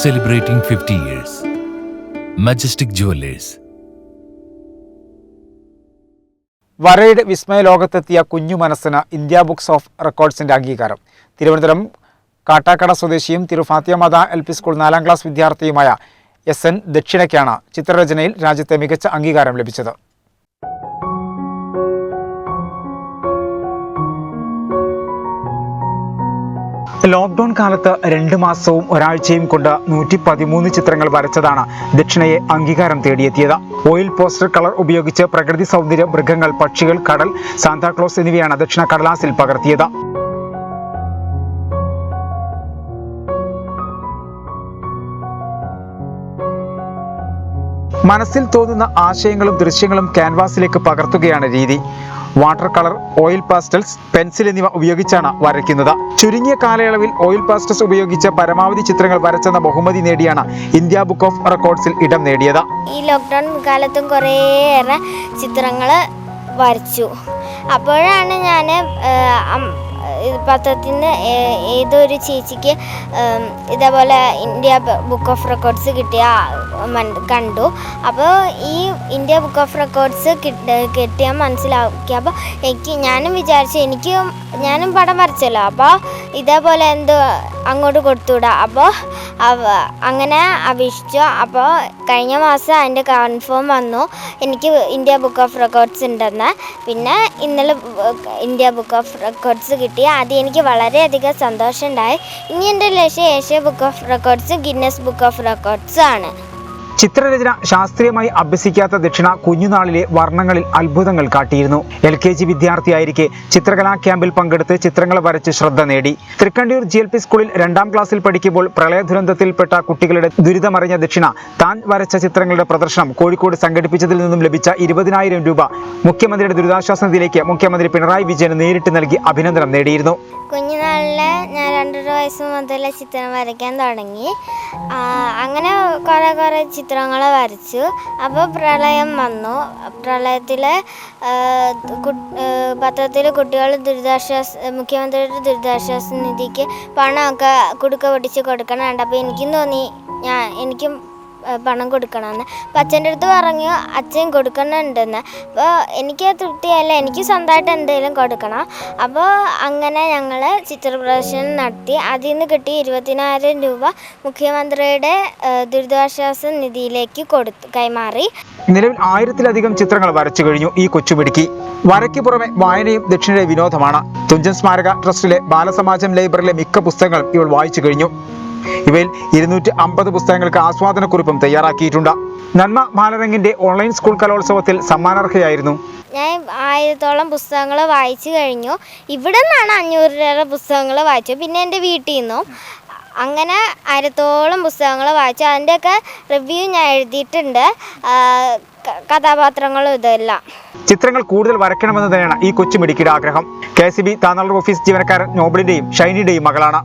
celebrating 50 years. Majestic Jewelers. വരയുടെ വിസ്മയ ലോകത്തെത്തിയ കുഞ്ഞു മനസ്സിന് ഇന്ത്യ ബുക്സ് ഓഫ് റെക്കോർഡ്സിന്റെ അംഗീകാരം തിരുവനന്തപുരം കാട്ടാക്കട സ്വദേശിയും തിരുഫാത്തിയമദ എൽ പി സ്കൂൾ നാലാം ക്ലാസ് വിദ്യാർത്ഥിയുമായ എസ് എൻ ദക്ഷിണയ്ക്കാണ് ചിത്രരചനയിൽ രാജ്യത്തെ മികച്ച അംഗീകാരം ലഭിച്ചത് ലോക്ക്ഡൌൺ കാലത്ത് രണ്ട് മാസവും ഒരാഴ്ചയും കൊണ്ട് നൂറ്റി പതിമൂന്ന് ചിത്രങ്ങൾ വരച്ചതാണ് ദക്ഷിണയെ അംഗീകാരം തേടിയെത്തിയത്. ഓയിൽ പോസ്റ്റർ കളർ ഉപയോഗിച്ച് പ്രകൃതി സൗന്ദര്യം മൃഗങ്ങൾ പക്ഷികൾ കടൽ സാന്താക്ലോസ് എന്നിവയാണ് ദക്ഷിണ കടലാസിൽ പകർത്തിയത്. മനസ്സിൽ തോന്നുന്ന ആശയങ്ങളും ദൃശ്യങ്ങളും ക്യാൻവാസിലേക്ക് പകർത്തുകയാണ് രീതി. Water colour oil pastels pencil എന്നിവ ഉപയോഗിച്ചാണ് വരയ്ക്കുന്നത്. ചുരുങ്ങിയ കാലയളവിൽ ഓയിൽ പാസ്റ്റൽസ് ഉപയോഗിച്ച പരമാവധി ചിത്രങ്ങൾ വരച്ചെന്ന ബഹുമതി നേടിയാണ് ഇന്ത്യ ബുക്ക് ഓഫ് റെക്കോർഡ്സിൽ ഇടം നേടിയത്. ഈ ലോക്ക്ഡൗൺ കാലത്തും കുറേയേറെ ചിത്രങ്ങൾ വരച്ചു. അപ്പോഴാണ് ഞാൻ പത്രത്തിൽ നിന്ന് ഏതൊരു ചേച്ചിക്ക് ഇതേപോലെ ഇന്ത്യ ബുക്ക് ഓഫ് റെക്കോർഡ്സ് കിട്ടിയ കണ്ടു. അപ്പോൾ ഈ ഇന്ത്യ ബുക്ക് ഓഫ് റെക്കോർഡ്സ് കിട്ടിയാൽ മനസ്സിലാക്കി അപ്പോൾ എനിക്ക് ഞാനും വിചാരിച്ചു എനിക്ക് ഞാനും പടം വരച്ചല്ലോ. അപ്പോൾ ഇതേപോലെ എന്തോ അങ്ങോട്ട് കൊടുത്തുവിടാം. അപ്പോൾ അങ്ങനെ അപേക്ഷിച്ചു. അപ്പോൾ കഴിഞ്ഞ മാസം അതിന്റെ കൺഫേം വന്നു. എനിക്ക് ഇന്ത്യ ബുക്ക് ഓഫ് റെക്കോർഡ്സ് ഉണ്ടെന്ന്. പിന്നെ ഇന്നലെ ഇന്ത്യ ബുക്ക് ഓഫ് റെക്കോർഡ്സ് കിട്ടി. അത് എനിക്ക് വളരെയധികം സന്തോഷമുണ്ടായി. ഇനി എന്റെ ലക്ഷ്യം Asia book of records Guinness book of റെക്കോർഡ്സും ആണ്. ചിത്രരചന ശാസ്ത്രീയമായി അഭ്യസിക്കാത്ത ദക്ഷിണ കുഞ്ഞുനാളിലെ വർണങ്ങളിൽ അത്ഭുതങ്ങൾ കാട്ടിയിരുന്നു. എൽ കെ ജി വിദ്യാർത്ഥിയായിരിക്കെ ചിത്രകലാ ക്യാമ്പിൽ പങ്കെടുത്ത് ചിത്രങ്ങൾ വരച്ച് ശ്രദ്ധ നേടി. തൃക്കണ്ടിയൂർ ജി എൽ പി സ്കൂളിൽ രണ്ടാം ക്ലാസ്സിൽ പഠിക്കുമ്പോൾ പ്രളയ ദുരന്തത്തിൽപ്പെട്ട കുട്ടികളുടെ ദുരിതമറിഞ്ഞ ദക്ഷിണ താൻ വരച്ച ചിത്രങ്ങളുടെ പ്രദർശനം കോഴിക്കോട് സംഘടിപ്പിച്ചതിൽ നിന്നും ലഭിച്ച ഇരുപതിനായിരം രൂപ മുഖ്യമന്ത്രിയുടെ ദുരിതാശ്വാസ നിധിയിലേക്ക് മുഖ്യമന്ത്രി പിണറായി വിജയൻ നേരിട്ട് നൽകി അഭിനന്ദനം നേടിയിരുന്നു. കുഞ്ഞുനാളിൽ ഞാൻ രണ്ടര വയസ്സ് മുതൽ ചിത്രം വരയ്ക്കാൻ തുടങ്ങി. അങ്ങനെ കുറേ കുറേ ചിത്രങ്ങൾ വരച്ചു. അപ്പോൾ പ്രളയം വന്നു. പ്രളയത്തിൽ പത്രത്തിൽ കുട്ടികൾ ദുരിതാശ്വാസ മുഖ്യമന്ത്രിയുടെ ദുരിതാശ്വാസ നിധിക്ക് പണമൊക്കെ കുടുക്ക പൊട്ടിച്ച് കൊടുക്കണം കണ്ടപ്പോൾ എനിക്കും തോന്നി ഞാൻ എനിക്കും പണം കൊടുക്കണമെന്ന്. അപ്പം അച്ഛന്റെ അടുത്ത് പറഞ്ഞു അച്ഛൻ കൊടുക്കണമുണ്ടെന്ന് അപ്പോൾ എനിക്ക് തൃപ്തിയല്ല എനിക്ക് സ്വന്തമായിട്ട് എന്തെങ്കിലും കൊടുക്കണം. അപ്പോൾ അങ്ങനെ ഞങ്ങൾ ചിത്ര പ്രദർശനം നടത്തി. അതിൽ നിന്ന് കിട്ടിയ ഇരുപത്തിനായിരം രൂപ മുഖ്യമന്ത്രിയുടെ ദുരിതാശ്വാസ നിധിയിലേക്ക് കൊടുത്തു കൈമാറി. നിലവിൽ ആയിരത്തിലധികം ചിത്രങ്ങൾ വരച്ചു കഴിഞ്ഞു ഈ കൊച്ചുമിടുക്കി വരയ്ക്ക് പുറമെ വായനയും ദക്ഷിണയുടെ വിനോദമാണ്. തുഞ്ചൻ സ്മാരക ട്രസ്റ്റിലെ ബാലസമാജം ലൈബ്രറിയിലെ മിക്ക പുസ്തകങ്ങൾ ഇവൾ വായിച്ചു കഴിഞ്ഞു. ഇവയിൽ ഇരുന്നൂറ്റി അമ്പത് പുസ്തകങ്ങൾക്ക് ആസ്വാദനക്കുറിപ്പും തയ്യാറാക്കിയിട്ടുണ്ട്. നന്മ മാലരംഗിന്റെ ഓൺലൈൻ സ്കൂൾ കലോത്സവത്തിൽ സമ്മാനാർഹയായിരുന്നു. ഞാൻ ആയിരത്തോളം പുസ്തകങ്ങൾ വായിച്ചു കഴിഞ്ഞു. ഇവിടെ നിന്നാണ് അഞ്ഞൂറിലേറെ പുസ്തകങ്ങൾ വായിച്ചു പിന്നെ എന്റെ വീട്ടിൽ നിന്നും അങ്ങനെ ആയിരത്തോളം പുസ്തകങ്ങൾ വായിച്ചു. അതിന്റെയൊക്കെ റിവ്യൂ ഞാൻ എഴുതിയിട്ടുണ്ട്. കഥാപാത്രങ്ങളും ഇതെല്ലാം. ചിത്രങ്ങൾ കൂടുതൽ വരയ്ക്കണമെന്ന് തന്നെയാണ് ഈ കൊച്ചു കൊച്ചുമിടുക്കിയുടെ ആഗ്രഹം. K C B Thanalur office ജീവനക്കാരൻ നോബിളിന്റെയും ഷൈനിയുടെയും മകളാണ്.